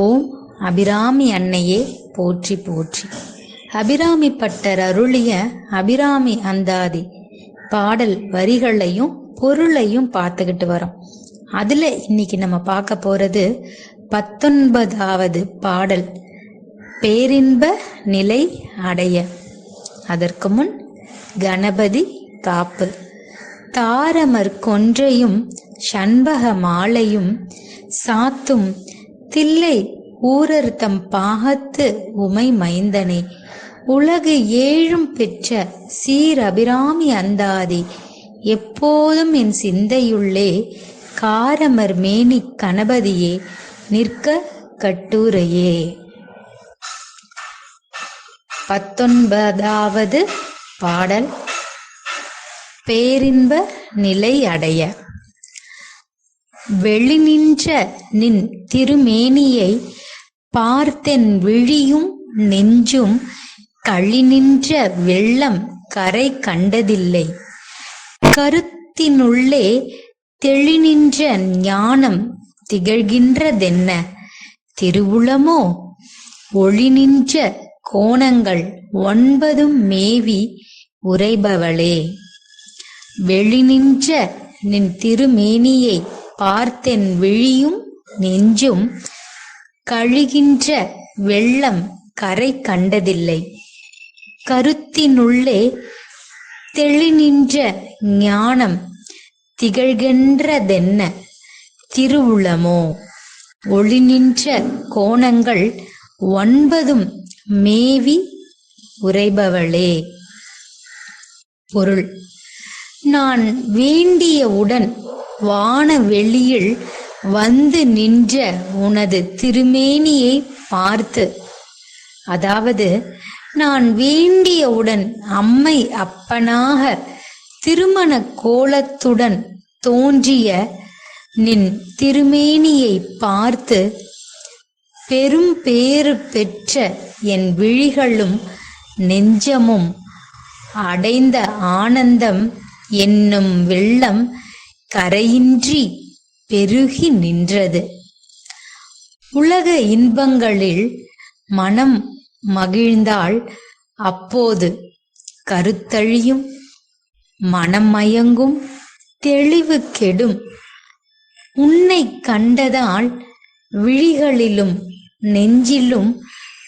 ஓம் அபிராமி அன்னையே போற்றி போற்றி. அபிராமி பட்டர் அருளிய அபிராமி அந்தாதி பாடல் வரிகளையும் பொருளையும் பார்த்துக்கிட்டு வரோம். அதுல இன்னைக்கு நம்ம பார்க்க போறது பத்தொன்பதாவது பாடல் பேரின்ப நிலை அடைய. அதற்கு முன் கணபதி காப்பு. தாரமர் கொன்றையும் சண்பக மாலையும் சாத்தும் தில்லை ஊரர்த்தம் பாகத்து உமை மைந்தனே. உலகு ஏழும் பெற்ற சீரபிராமி அந்தாதி எப்போதும் என் சிந்தையுள்ளே காரமர் மேனி கணபதியே நிற்க கட்டுரையே. பத்தொன்பதாவது பாடல் பேரின்ப நிலை அடைய. வெளிநின்ற நின் திருமேனியை பார்த்தென் விழியும் நெஞ்சும் களிநின்ற வெள்ளம் கரை கண்டதில்லை. கருத்தினுள்ளே தெளிநின்ற ஞானம் திகழ்கின்றதென்ன? திருவுளமோ? ஒளிநின்ற கோணங்கள் ஒன்பதும் மேவி உரைபவளே வெளிநின்ற நின் திருமேனியை பார்த்தென் விழியும் நெஞ்சும் கழுகின்ற வெள்ளம் கரை கண்டதில்லை. கருத்தினுள்ளே தெளிநின்ற ஞானம் திகழ்கின்றதென்ன? திருவுளமோ? ஒளிநின்ற கோணங்கள் ஒன்பதும் மேவி உரைபவளே பொருள். நான் வேண்டியவுடன் வான வெளியில் வந்து நின்ற உனது திருமேனியை பார்த்து அதாவது நான் வேண்டியவுடன் அம்மை அப்பனாக திருமண கோலத்துடன் தோன்றிய நின் திருமேனியை பார்த்து பெரும் பேறு பெற்ற என் விழிகளும் நெஞ்சமும் அடைந்த ஆனந்தம் என்னும் வெள்ளம் கரையின்றி பெருகி நின்றது. உலக இன்பங்களில் மனம் மகிழ்ந்தால் அப்போது கருத்தழியும் மனம் மயங்கும் தெளிவு கெடும். உன்னை கண்டதால் விழிகளிலும் நெஞ்சிலும்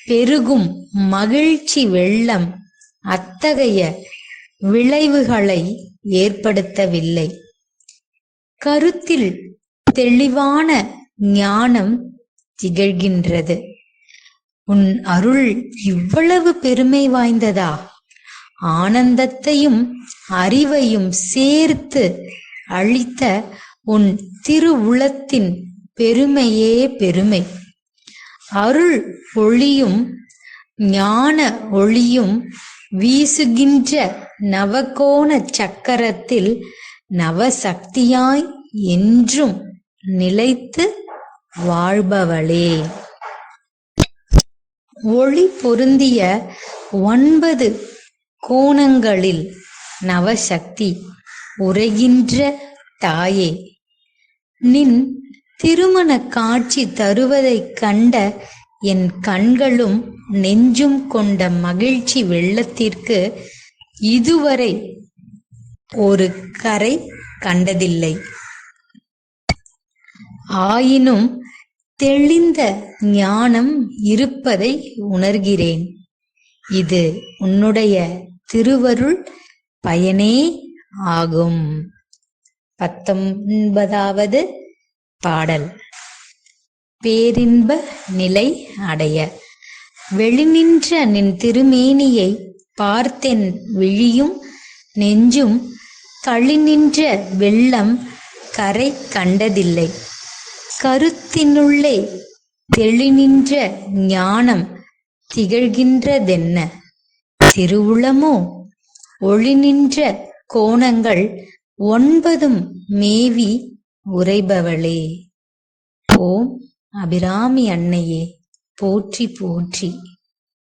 பெருகும் மகிழ்ச்சி வெள்ளம் அத்தகைய விளைவுகளை ஏற்படுத்தவில்லை. கருத்தில் தெளிவான ஞானம் திகழ்கின்றது. உன் அருள் இவ்வளவு பெருமை வாய்ந்ததா? ஆனந்தத்தையும் அறிவையும் சேர்த்து அளித்த உன் திருவுளத்தின் பெருமையே பெருமை. அருள் ஒளியும் ஞான ஒளியும் வீசுகின்ற நவகோண சக்கரத்தில் நவசக்தியாய் என்றும் நிலைத்து வாழ்பவளே. ஒளி பொருந்திய ஒன்பது கோணங்களில் நவசக்தி உரைகின்ற தாயே. நின் திருமண காட்சி தருவதைக் கண்ட என் கண்களும் நெஞ்சும் கொண்ட மகிழ்ச்சி வெள்ளத்திற்கு இதுவரை ஒரு கரை கண்டதில்லை. ஆயினும் தெளிந்த ஞானம் இருப்பதை உணர்கிறேன். இது உன்னுடைய திருவருள் பயனே ஆகும். பத்தொன்பதாவது பாடல். பேரின்ப நிலை அடைய. வெளிநின்ற நின் திருமேனியை பார்த்தென் விழியும் நெஞ்சும் களிநின்ற வெள்ளம் கரை கண்டதில்லை. கருத்தினுள்ளே தெளிநின்ற ஞானம் திகழ்கின்றதென்ன? திருவுளமோ? ஒளிநின்ற கோணங்கள் ஒன்பதும் மேவி உரைபவளே ஓம் அபிராமி அன்னையே போற்றி போற்றி.